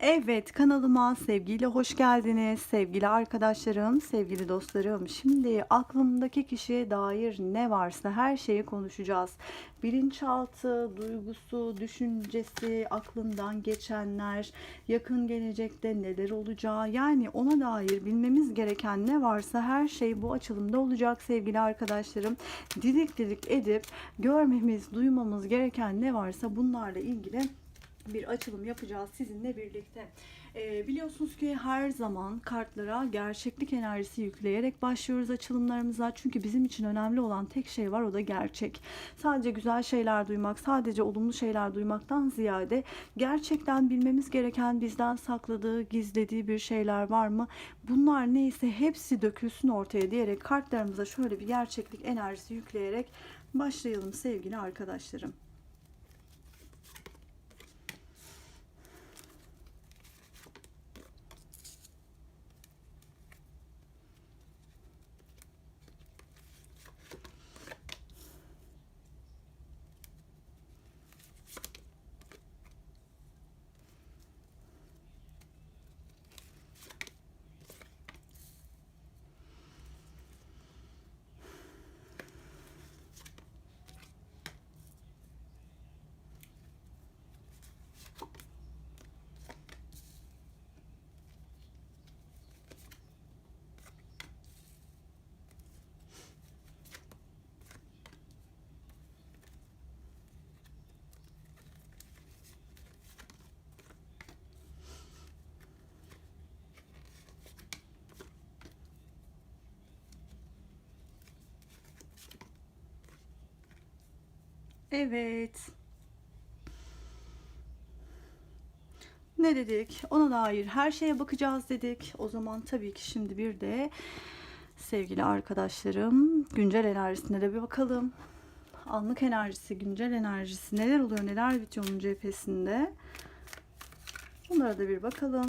Evet kanalıma sevgiyle hoş geldiniz sevgili arkadaşlarım, sevgili dostlarım. Şimdi aklımdaki kişiye dair ne varsa her şeyi konuşacağız. Bilinçaltı, duygusu, düşüncesi, aklından geçenler, yakın gelecekte neler olacağı yani ona dair bilmemiz gereken ne varsa her şey bu açılımda olacak sevgili arkadaşlarım. Didik didik edip görmemiz, duymamız gereken ne varsa bunlarla ilgili bir açılım yapacağız sizinle birlikte. Ee, biliyorsunuz ki her zaman kartlara gerçeklik enerjisi yükleyerek başlıyoruz açılımlarımıza. Çünkü bizim için önemli olan tek şey var o da gerçek. Sadece güzel şeyler duymak, sadece olumlu şeyler duymaktan ziyade gerçekten bilmemiz gereken bizden sakladığı, gizlediği bir şeyler var mı? Bunlar neyse hepsi dökülsün ortaya diyerek kartlarımıza şöyle bir gerçeklik enerjisi yükleyerek başlayalım sevgili arkadaşlarım. Evet. Ne dedik? Ona dair her şeye bakacağız dedik. O zaman tabii ki şimdi bir de sevgili arkadaşlarım güncel enerjisine de bir bakalım. Anlık enerjisi, güncel enerjisi neler oluyor, neler bitiyor onun cephesinde. Bunlara da bir bakalım.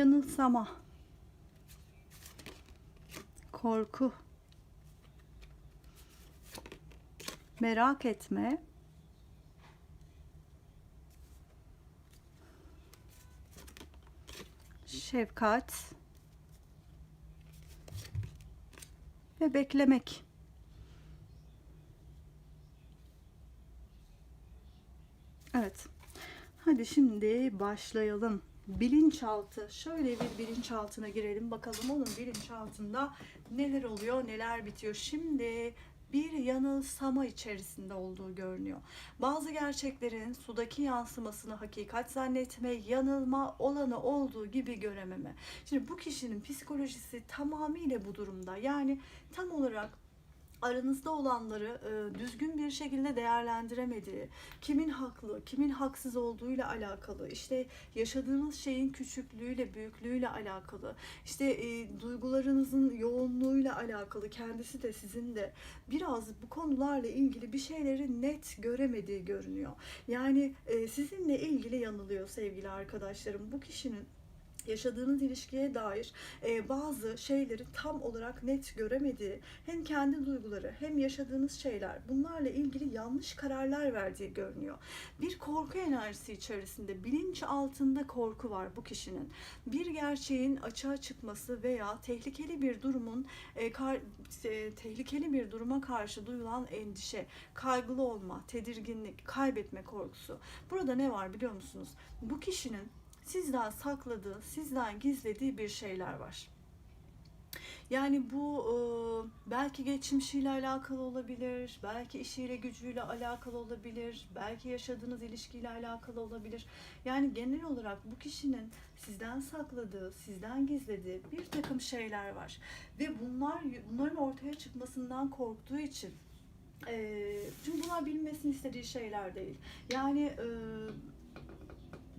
Yanılsama, korku, merak etme, şefkat. Ve beklemek. Evet. Hadi şimdi başlayalım bilinçaltı. Şöyle bir bilinçaltına girelim bakalım onun bilinçaltında neler oluyor, neler bitiyor. Şimdi bir yanılsama içerisinde olduğu görünüyor. Bazı gerçeklerin sudaki yansımasını hakikat zannetme, yanılma, olanı olduğu gibi görememe. Şimdi bu kişinin psikolojisi tamamıyla bu durumda. Yani tam olarak aranızda olanları e, düzgün bir şekilde değerlendiremediği, kimin haklı, kimin haksız olduğuyla alakalı, işte yaşadığınız şeyin küçüklüğüyle, büyüklüğüyle alakalı, işte e, duygularınızın yoğunluğuyla alakalı, kendisi de sizin de biraz bu konularla ilgili bir şeyleri net göremediği görünüyor. Yani e, sizinle ilgili yanılıyor sevgili arkadaşlarım. Bu kişinin yaşadığınız ilişkiye dair e, bazı şeyleri tam olarak net göremediği hem kendi duyguları hem yaşadığınız şeyler bunlarla ilgili yanlış kararlar verdiği görünüyor. Bir korku enerjisi içerisinde bilinç altında korku var bu kişinin. Bir gerçeğin açığa çıkması veya tehlikeli bir durumun e, kar, e, tehlikeli bir duruma karşı duyulan endişe, kaygılı olma, tedirginlik, kaybetme korkusu. Burada ne var biliyor musunuz? Bu kişinin sizden sakladığı, sizden gizlediği bir şeyler var. Yani bu e, belki geçmişiyle alakalı olabilir, belki işiyle gücüyle alakalı olabilir, belki yaşadığınız ilişkiyle alakalı olabilir. Yani genel olarak bu kişinin sizden sakladığı, sizden gizlediği bir takım şeyler var. Ve bunlar bunların ortaya çıkmasından korktuğu için e, çünkü bunlar bilmesini istediği şeyler değil. Yani e,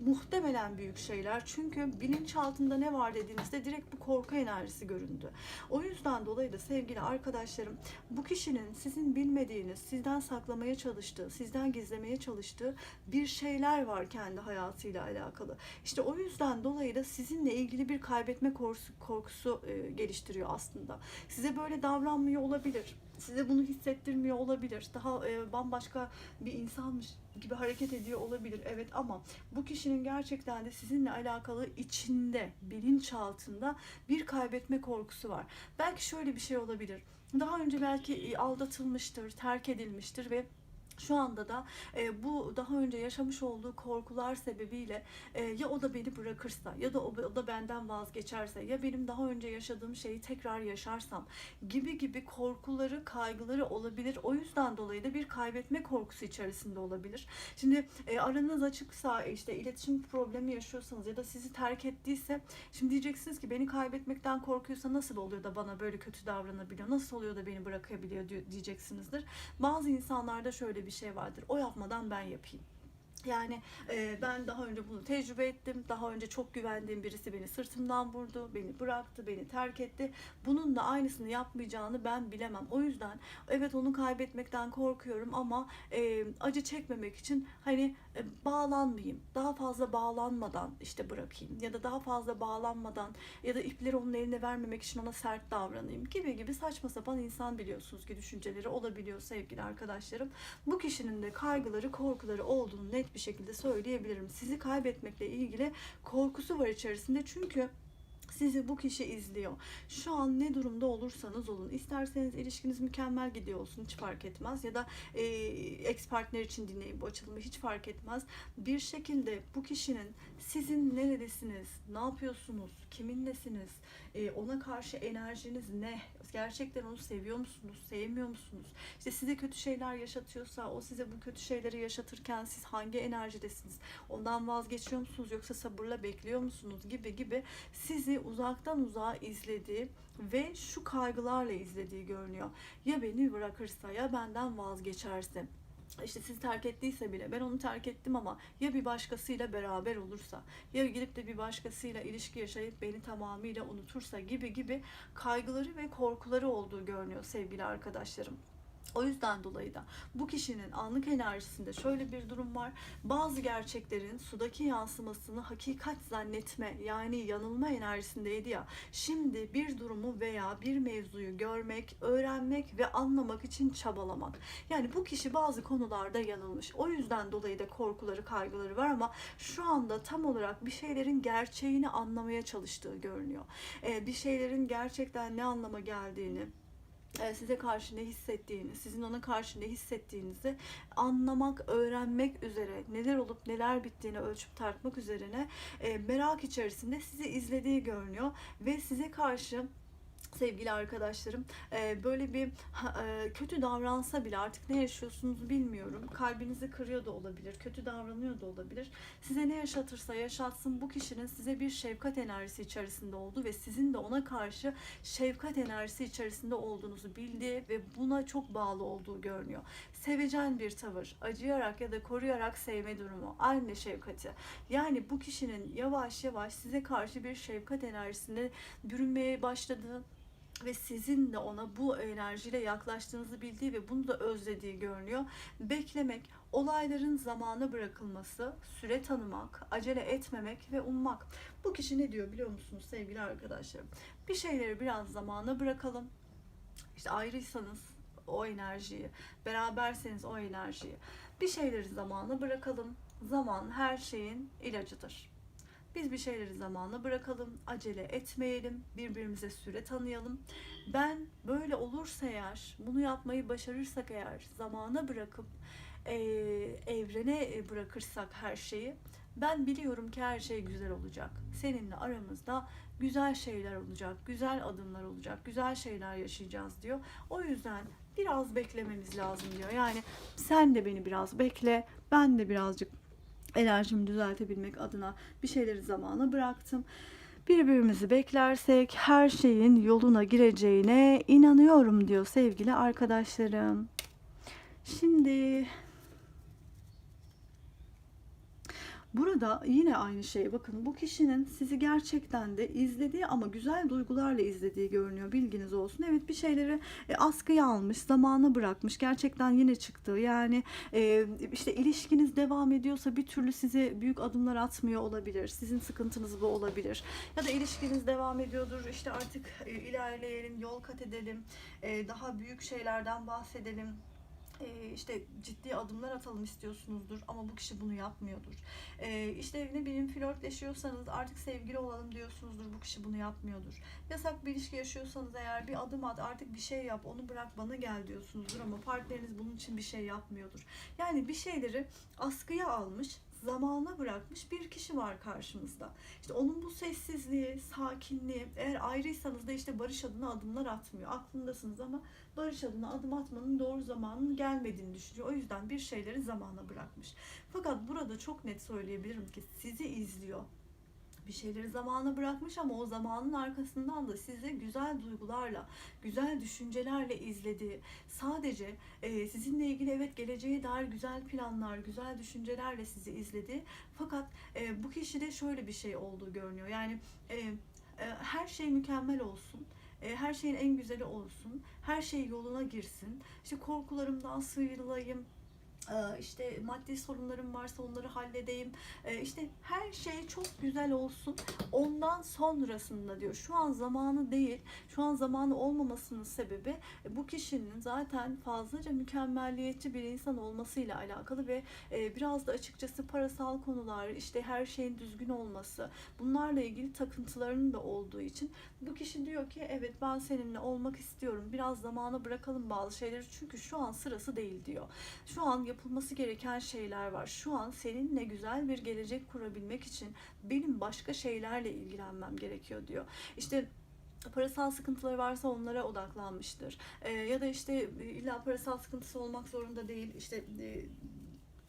Muhtemelen büyük şeyler. Çünkü bilinçaltında ne var dediğinizde direkt bu korku enerjisi göründü. O yüzden dolayı da sevgili arkadaşlarım bu kişinin sizin bilmediğiniz, sizden saklamaya çalıştığı, sizden gizlemeye çalıştığı bir şeyler var kendi hayatıyla alakalı. İşte o yüzden dolayı da sizinle ilgili bir kaybetme korkusu, korkusu e, geliştiriyor aslında. Size böyle davranmıyor olabilir. Size bunu hissettirmiyor olabilir. Daha e, bambaşka bir insanmış gibi hareket ediyor olabilir. Evet ama bu kişinin gerçekten de sizinle alakalı içinde, bilinçaltında bir kaybetme korkusu var. Belki şöyle bir şey olabilir. Daha önce belki e, aldatılmıştır, terk edilmiştir ve şu anda da e, bu daha önce yaşamış olduğu korkular sebebiyle e, ya o da beni bırakırsa ya da o, o da benden vazgeçerse ya benim daha önce yaşadığım şeyi tekrar yaşarsam gibi gibi korkuları, kaygıları olabilir. O yüzden dolayı da bir kaybetme korkusu içerisinde olabilir. Şimdi e, aranız açıksa işte iletişim problemi yaşıyorsanız ya da sizi terk ettiyse şimdi diyeceksiniz ki beni kaybetmekten korkuyorsa nasıl oluyor da bana böyle kötü davranabiliyor? Nasıl oluyor da beni bırakabiliyor diyeceksinizdir. Bazı insanlarda şöyle bir şey vardır. O yapmadan ben yapayım. Yani e, ben daha önce bunu tecrübe ettim. Daha önce çok güvendiğim birisi beni sırtımdan vurdu, beni bıraktı, beni terk etti. Bunun da aynısını yapmayacağını ben bilemem. O yüzden evet onu kaybetmekten korkuyorum ama e, acı çekmemek için hani e, bağlanmayayım. Daha fazla bağlanmadan işte bırakayım ya da daha fazla bağlanmadan ya da ipleri onun eline vermemek için ona sert davranayım gibi gibi saçma sapan insan biliyorsunuz ki düşünceleri olabiliyor sevgili arkadaşlarım. Bu kişinin de kaygıları, korkuları olduğunu net bir şekilde söyleyebilirim. Sizi kaybetmekle ilgili korkusu var içerisinde çünkü sizi bu kişi izliyor. Şu an ne durumda olursanız olun. İsterseniz ilişkiniz mükemmel gidiyor olsun hiç fark etmez. Ya da e, ex partner için dinleyin bu açılımı hiç fark etmez. Bir şekilde bu kişinin sizin neredesiniz, ne yapıyorsunuz, kiminlesiniz, e, ona karşı enerjiniz ne? Gerçekten onu seviyor musunuz, sevmiyor musunuz? İşte size kötü şeyler yaşatıyorsa, o size bu kötü şeyleri yaşatırken siz hangi enerjidesiniz? Ondan vazgeçiyor musunuz yoksa sabırla bekliyor musunuz gibi gibi sizi uzaktan uzağa izlediği ve şu kaygılarla izlediği görünüyor. Ya beni bırakırsa ya benden vazgeçerse işte sizi terk ettiyse bile ben onu terk ettim ama ya bir başkasıyla beraber olursa ya gidip de bir başkasıyla ilişki yaşayıp beni tamamıyla unutursa gibi gibi kaygıları ve korkuları olduğu görünüyor sevgili arkadaşlarım. O yüzden dolayı da bu kişinin anlık enerjisinde şöyle bir durum var. Bazı gerçeklerin sudaki yansımasını hakikat zannetme yani yanılma enerjisindeydi ya. Şimdi bir durumu veya bir mevzuyu görmek, öğrenmek ve anlamak için çabalamak. Yani bu kişi bazı konularda yanılmış. O yüzden dolayı da korkuları, kaygıları var ama şu anda tam olarak bir şeylerin gerçeğini anlamaya çalıştığı görünüyor. Ee, bir şeylerin gerçekten ne anlama geldiğini, size karşı ne hissettiğini, sizin ona karşı ne hissettiğinizi anlamak, öğrenmek üzere, neler olup neler bittiğini ölçüp tartmak üzerine e, merak içerisinde sizi izlediği görünüyor ve size karşı sevgili arkadaşlarım e, böyle bir e, kötü davransa bile artık ne yaşıyorsunuz bilmiyorum. Kalbinizi kırıyor da olabilir, kötü davranıyor da olabilir. Size ne yaşatırsa yaşatsın bu kişinin size bir şefkat enerjisi içerisinde olduğu ve sizin de ona karşı şefkat enerjisi içerisinde olduğunuzu bildiği ve buna çok bağlı olduğu görünüyor. Sevecen bir tavır, acıyarak ya da koruyarak sevme durumu, anne şefkati. Yani bu kişinin yavaş yavaş size karşı bir şefkat enerjisinde bürünmeye başladığı ve sizin de ona bu enerjiyle yaklaştığınızı bildiği ve bunu da özlediği görünüyor. Beklemek, olayların zamana bırakılması, süre tanımak, acele etmemek ve ummak. Bu kişi ne diyor biliyor musunuz sevgili arkadaşlarım? Bir şeyleri biraz zamana bırakalım. İşte ayrıysanız o enerjiyi, beraberseniz o enerjiyi. Bir şeyleri zamana bırakalım. Zaman her şeyin ilacıdır. Biz bir şeyleri zamana bırakalım, acele etmeyelim, birbirimize süre tanıyalım. Ben böyle olursa eğer, bunu yapmayı başarırsak eğer, zamana bırakıp eee, evrene e, bırakırsak her şeyi, ben biliyorum ki her şey güzel olacak. Seninle aramızda güzel şeyler olacak, güzel adımlar olacak, güzel şeyler yaşayacağız diyor. O yüzden biraz beklememiz lazım diyor. Yani sen de beni biraz bekle, ben de birazcık enerjimi düzeltebilmek adına bir şeyleri zamana bıraktım. Birbirimizi beklersek her şeyin yoluna gireceğine inanıyorum diyor sevgili arkadaşlarım. Şimdi Burada yine aynı şey. Bakın bu kişinin sizi gerçekten de izlediği ama güzel duygularla izlediği görünüyor. Bilginiz olsun. Evet bir şeyleri e, askıya almış, zamana bırakmış. Gerçekten yine çıktı. Yani e, işte ilişkiniz devam ediyorsa bir türlü size büyük adımlar atmıyor olabilir. Sizin sıkıntınız bu olabilir. Ya da ilişkiniz devam ediyordur. İşte artık e, ilerleyelim, yol kat edelim. e, daha büyük şeylerden bahsedelim e, işte ciddi adımlar atalım istiyorsunuzdur ama bu kişi bunu yapmıyordur. E, işte ne bileyim flörtleşiyorsanız artık sevgili olalım diyorsunuzdur bu kişi bunu yapmıyordur. Yasak bir ilişki yaşıyorsanız eğer bir adım at artık bir şey yap onu bırak bana gel diyorsunuzdur ama partneriniz bunun için bir şey yapmıyordur. Yani bir şeyleri askıya almış zamana bırakmış bir kişi var karşımızda. İşte onun bu sessizliği, sakinliği, eğer ayrıysanız da işte barış adına adımlar atmıyor. Aklındasınız ama barış adına adım atmanın doğru zamanın gelmediğini düşünüyor. O yüzden bir şeyleri zamana bırakmış. Fakat burada çok net söyleyebilirim ki sizi izliyor. Bir şeyleri zamana bırakmış ama o zamanın arkasından da sizi güzel duygularla, güzel düşüncelerle izlediği, sadece e, sizinle ilgili evet geleceğe dair güzel planlar, güzel düşüncelerle sizi izlediği. Fakat e, bu kişide şöyle bir şey olduğu görünüyor. Yani e, e, her şey mükemmel olsun. E, her şeyin en güzeli olsun. Her şey yoluna girsin. İşte korkularımdan sıyrılayım. E, işte maddi sorunlarım varsa onları halledeyim. E, işte her şey çok güzel olsun. Ondan sonrasında diyor. Şu an zamanı değil. Şu an zamanı olmamasının sebebi e, bu kişinin zaten fazlaca mükemmelliyetçi bir insan olmasıyla alakalı ve e, biraz da açıkçası parasal konular, işte her şeyin düzgün olması, bunlarla ilgili takıntılarının da olduğu için bu kişi diyor ki evet ben seninle olmak istiyorum. Biraz zamana bırakalım bazı şeyleri çünkü şu an sırası değil diyor. Şu an yapılması gereken şeyler var. Şu an seninle güzel bir gelecek kurabilmek için benim başka şeylerle ilgilenmem gerekiyor diyor. İşte parasal sıkıntıları varsa onlara odaklanmıştır. Ee, ya da işte e, illa parasal sıkıntısı olmak zorunda değil. İşte e,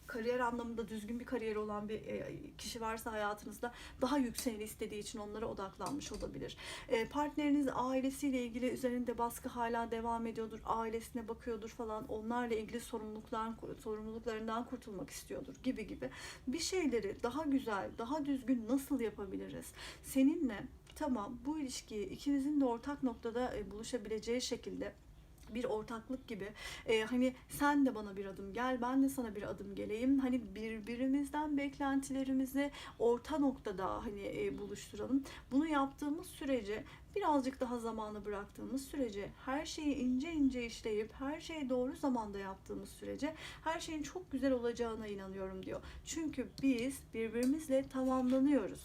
kariyer anlamında düzgün bir kariyeri olan bir e, kişi varsa hayatınızda daha yükseğini istediği için onlara odaklanmış olabilir. E, partneriniz ailesiyle ilgili üzerinde baskı hala devam ediyordur. Ailesine bakıyordur falan. Onlarla ilgili sorumluluklar sorumluluklarından kurtulmak istiyordur gibi gibi. Bir şeyleri daha güzel, daha düzgün nasıl yapabiliriz? Seninle tamam bu ilişkiyi ikinizin de ortak noktada e, buluşabileceği şekilde bir ortaklık gibi. Ee, hani sen de bana bir adım gel ben de sana bir adım geleyim. Hani birbirimizden beklentilerimizi orta noktada hani e, buluşturalım. Bunu yaptığımız sürece birazcık daha zamanı bıraktığımız sürece her şeyi ince ince işleyip her şeyi doğru zamanda yaptığımız sürece her şeyin çok güzel olacağına inanıyorum diyor. Çünkü biz birbirimizle tamamlanıyoruz.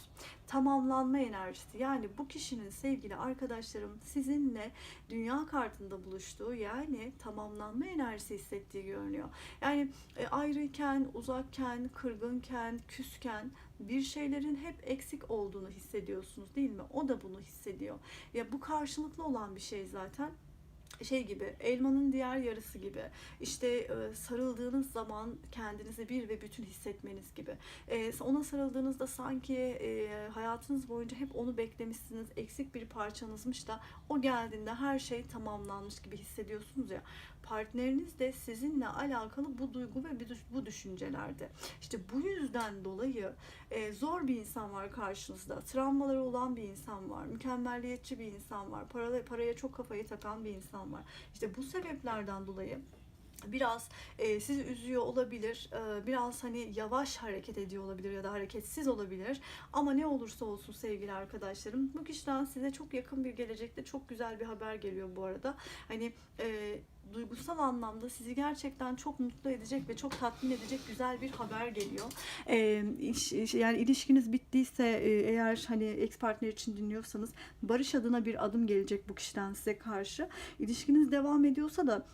Tamamlanma enerjisi yani bu kişinin sevgili arkadaşlarım sizinle dünya kartında buluştuğu yani tamamlanma enerjisi hissettiği görünüyor. Yani e, ayrıyken, uzakken, kırgınken, küsken bir şeylerin hep eksik olduğunu hissediyorsunuz değil mi? O da bunu hissediyor. Ya bu karşılıklı olan bir şey zaten. Şey gibi elmanın diğer yarısı gibi. İşte e, sarıldığınız zaman kendinizi bir ve bütün hissetmeniz gibi. E, ona sarıldığınızda sanki e, hayatınız boyunca hep onu beklemişsiniz. Eksik bir parçanızmış da o geldiğinde her şey tamamlanmış gibi hissediyorsunuz ya partneriniz de sizinle alakalı bu duygu ve bu düşüncelerde işte bu yüzden dolayı e, zor bir insan var karşınızda. Travmaları olan bir insan var mükemmelliyetçi bir insan var paraya, paraya çok kafayı takan bir insan var. İşte bu sebeplerden dolayı biraz e, sizi üzüyor olabilir, e, biraz hani yavaş hareket ediyor olabilir ya da hareketsiz olabilir. Ama ne olursa olsun sevgili arkadaşlarım, bu kişiden size çok yakın bir gelecekte çok güzel bir haber geliyor bu arada. Hani e, duygusal anlamda sizi gerçekten çok mutlu edecek ve çok tatmin edecek güzel bir haber geliyor. Ee, iş, yani ilişkiniz bittiyse e, eğer hani ex partner için dinliyorsanız barış adına bir adım gelecek bu kişiden size karşı. İlişkiniz devam ediyorsa da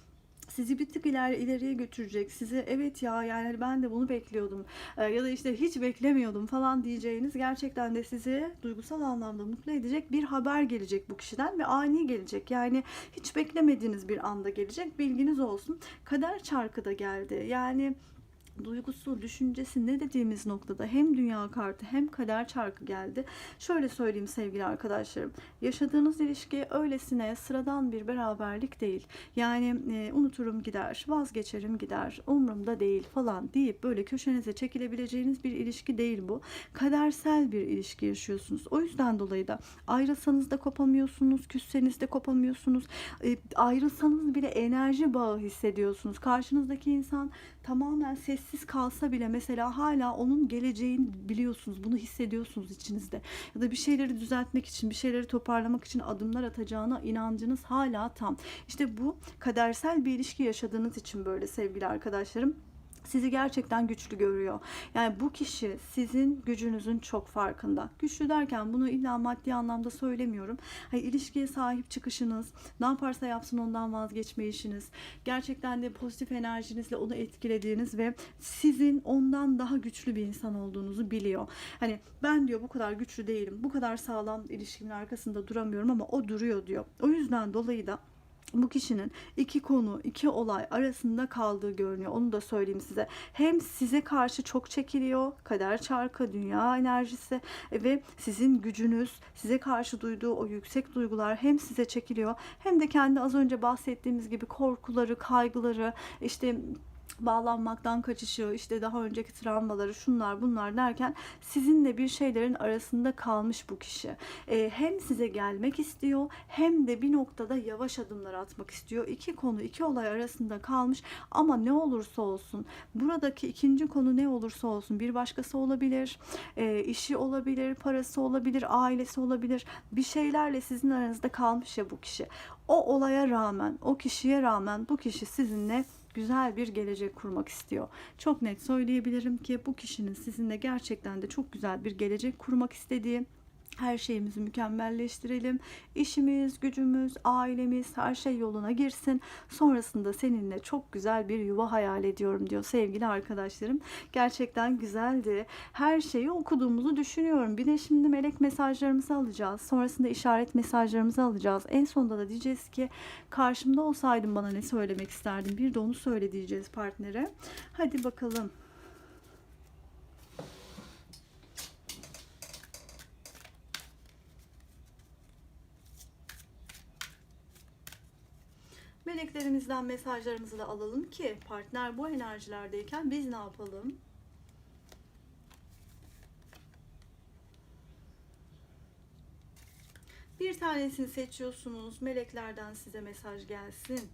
sizi bir tık iler, ileriye götürecek. Size evet ya yani ben de bunu bekliyordum ee, ya da işte hiç beklemiyordum falan diyeceğiniz gerçekten de sizi duygusal anlamda mutlu edecek bir haber gelecek bu kişiden ve ani gelecek. Yani hiç beklemediğiniz bir anda gelecek. Bilginiz olsun. Kader çarkı da geldi. Yani duygusu, düşüncesi ne dediğimiz noktada hem dünya kartı hem kader çarkı geldi. Şöyle söyleyeyim sevgili arkadaşlarım. Yaşadığınız ilişki öylesine sıradan bir beraberlik değil. Yani e, unuturum gider, vazgeçerim gider, umurumda değil falan deyip böyle köşenize çekilebileceğiniz bir ilişki değil bu. Kadersel bir ilişki yaşıyorsunuz. O yüzden dolayı da ayrılsanız da kopamıyorsunuz, küsseniz de kopamıyorsunuz. E, ayrılsanız bile enerji bağı hissediyorsunuz. Karşınızdaki insan tamamen sessiz kalsa bile mesela hala onun geleceğini biliyorsunuz. Bunu hissediyorsunuz içinizde. Ya da bir şeyleri düzeltmek için, bir şeyleri toparlamak için adımlar atacağına inancınız hala tam. İşte bu kadersel bir ilişki yaşadığınız için böyle sevgili arkadaşlarım sizi gerçekten güçlü görüyor. Yani bu kişi sizin gücünüzün çok farkında. Güçlü derken bunu illa maddi anlamda söylemiyorum. Hani ilişkiye sahip çıkışınız, ne yaparsa yapsın ondan vazgeçmeyişiniz, gerçekten de pozitif enerjinizle onu etkilediğiniz ve sizin ondan daha güçlü bir insan olduğunuzu biliyor. Hani ben diyor bu kadar güçlü değilim, bu kadar sağlam ilişkimin arkasında duramıyorum ama o duruyor diyor. O yüzden dolayı da bu kişinin iki konu, iki olay arasında kaldığı görünüyor. Onu da söyleyeyim size. Hem size karşı çok çekiliyor, kader çarkı, dünya enerjisi ve sizin gücünüz, size karşı duyduğu o yüksek duygular hem size çekiliyor hem de kendi az önce bahsettiğimiz gibi korkuları, kaygıları, işte bağlanmaktan kaçışı, işte daha önceki travmaları, şunlar bunlar derken sizinle bir şeylerin arasında kalmış bu kişi. Ee, hem size gelmek istiyor hem de bir noktada yavaş adımlar atmak istiyor. İki konu, iki olay arasında kalmış ama ne olursa olsun buradaki ikinci konu ne olursa olsun bir başkası olabilir, e, işi olabilir, parası olabilir, ailesi olabilir. Bir şeylerle sizin aranızda kalmış ya bu kişi. O olaya rağmen, o kişiye rağmen bu kişi sizinle güzel bir gelecek kurmak istiyor. Çok net söyleyebilirim ki bu kişinin sizinle gerçekten de çok güzel bir gelecek kurmak istediği her şeyimizi mükemmelleştirelim. İşimiz, gücümüz, ailemiz her şey yoluna girsin. Sonrasında seninle çok güzel bir yuva hayal ediyorum diyor sevgili arkadaşlarım. Gerçekten güzeldi. Her şeyi okuduğumuzu düşünüyorum. Bir de şimdi melek mesajlarımızı alacağız. Sonrasında işaret mesajlarımızı alacağız. En sonunda da diyeceğiz ki karşımda olsaydın bana ne söylemek isterdin? Bir de onu söyle diyeceğiz partnere. Hadi bakalım. Meleklerimizden mesajlarımızı da alalım ki partner bu enerjilerdeyken biz ne yapalım? Bir tanesini seçiyorsunuz. Meleklerden size mesaj gelsin.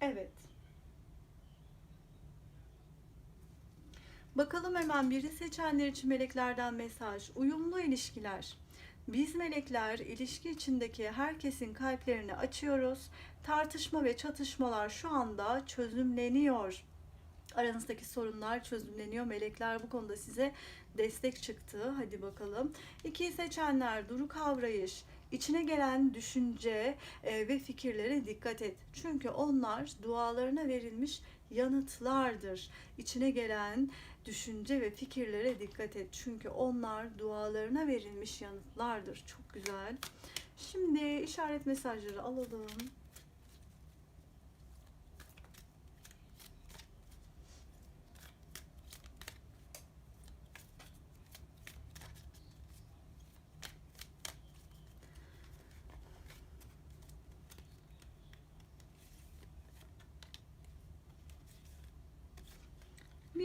Evet. Bakalım hemen biri seçenler için meleklerden mesaj. Uyumlu ilişkiler. Biz melekler ilişki içindeki herkesin kalplerini açıyoruz. Tartışma ve çatışmalar şu anda çözümleniyor. Aranızdaki sorunlar çözümleniyor. Melekler bu konuda size destek çıktı. Hadi bakalım. İki seçenler duru kavrayış, içine gelen düşünce e, ve fikirlere dikkat et. Çünkü onlar dualarına verilmiş yanıtlardır. İçine gelen düşünce ve fikirlere dikkat et. Çünkü onlar dualarına verilmiş yanıtlardır. Çok güzel. Şimdi işaret mesajları alalım.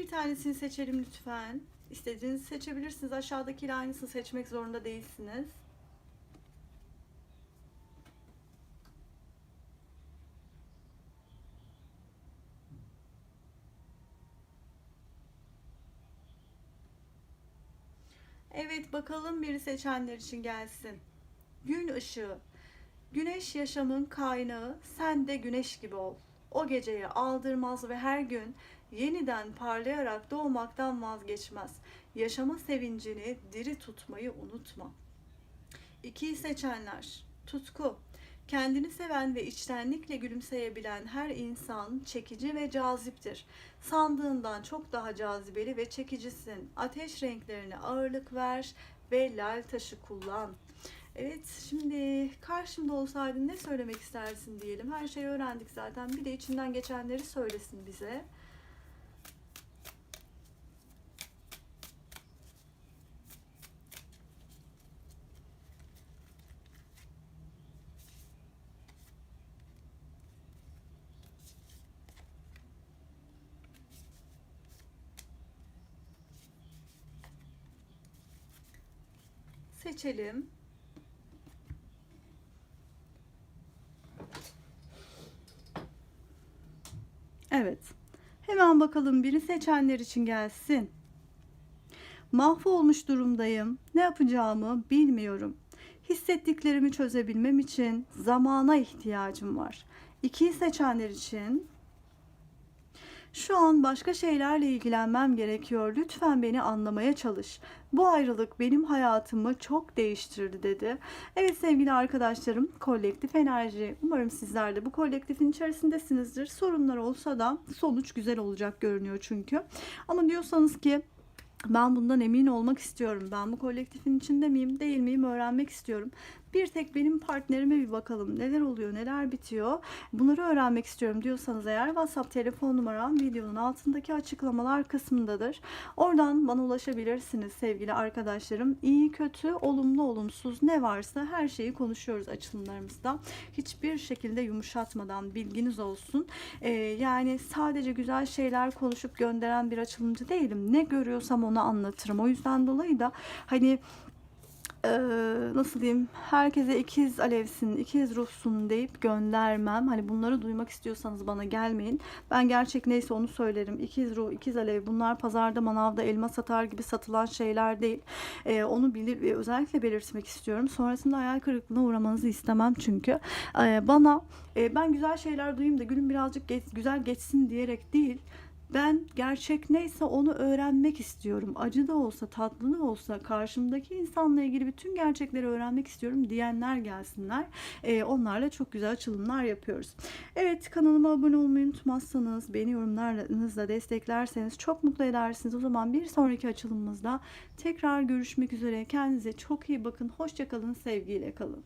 Bir tanesini seçelim lütfen. İstediğinizi seçebilirsiniz. Aşağıdakiyle aynısını seçmek zorunda değilsiniz. Evet bakalım biri seçenler için gelsin. Gün ışığı. Güneş yaşamın kaynağı. Sen de güneş gibi ol. O geceyi aldırmaz ve her gün yeniden parlayarak doğmaktan vazgeçmez. Yaşama sevincini diri tutmayı unutma. İkiyi seçenler. Tutku. Kendini seven ve içtenlikle gülümseyebilen her insan çekici ve caziptir. Sandığından çok daha cazibeli ve çekicisin. Ateş renklerine ağırlık ver ve lal taşı kullan. Evet şimdi karşımda olsaydın ne söylemek istersin diyelim. Her şeyi öğrendik zaten. Bir de içinden geçenleri söylesin bize. Seçelim. Evet. Hemen bakalım biri seçenler için gelsin. Mahvolmuş durumdayım. Ne yapacağımı bilmiyorum. Hissettiklerimi çözebilmem için zamana ihtiyacım var. İkiyi seçenler için şu an başka şeylerle ilgilenmem gerekiyor. Lütfen beni anlamaya çalış. Bu ayrılık benim hayatımı çok değiştirdi dedi. Evet sevgili arkadaşlarım, kolektif enerji. Umarım sizler de bu kolektifin içerisindesinizdir. Sorunlar olsa da sonuç güzel olacak görünüyor çünkü. Ama diyorsanız ki ben bundan emin olmak istiyorum. Ben bu kolektifin içinde miyim, değil miyim öğrenmek istiyorum. Bir tek benim partnerime bir bakalım. Neler oluyor, neler bitiyor. Bunları öğrenmek istiyorum diyorsanız eğer WhatsApp telefon numaram videonun altındaki açıklamalar kısmındadır. Oradan bana ulaşabilirsiniz sevgili arkadaşlarım. İyi, kötü, olumlu, olumsuz ne varsa her şeyi konuşuyoruz açılımlarımızda. Hiçbir şekilde yumuşatmadan bilginiz olsun. Ee, yani sadece güzel şeyler konuşup gönderen bir açılımcı değilim. Ne görüyorsam onu anlatırım. O yüzden dolayı da hani e, nasıl diyeyim herkese ikiz alevsin, ikiz ruhsun deyip göndermem. Hani bunları duymak istiyorsanız bana gelmeyin. Ben gerçek neyse onu söylerim. İkiz ruh, ikiz alev bunlar pazarda manavda elma satar gibi satılan şeyler değil. E, onu bilir ve özellikle belirtmek istiyorum. Sonrasında hayal kırıklığına uğramanızı istemem çünkü. E, bana e, ben güzel şeyler duyayım da günüm birazcık geç, güzel geçsin diyerek değil. Ben gerçek neyse onu öğrenmek istiyorum. Acı da olsa, tatlı da olsa karşımdaki insanla ilgili bütün gerçekleri öğrenmek istiyorum diyenler gelsinler. Ee, onlarla çok güzel açılımlar yapıyoruz. Evet kanalıma abone olmayı unutmazsanız, beni yorumlarınızla desteklerseniz çok mutlu edersiniz. O zaman bir sonraki açılımımızda tekrar görüşmek üzere. Kendinize çok iyi bakın. Hoşçakalın, sevgiyle kalın.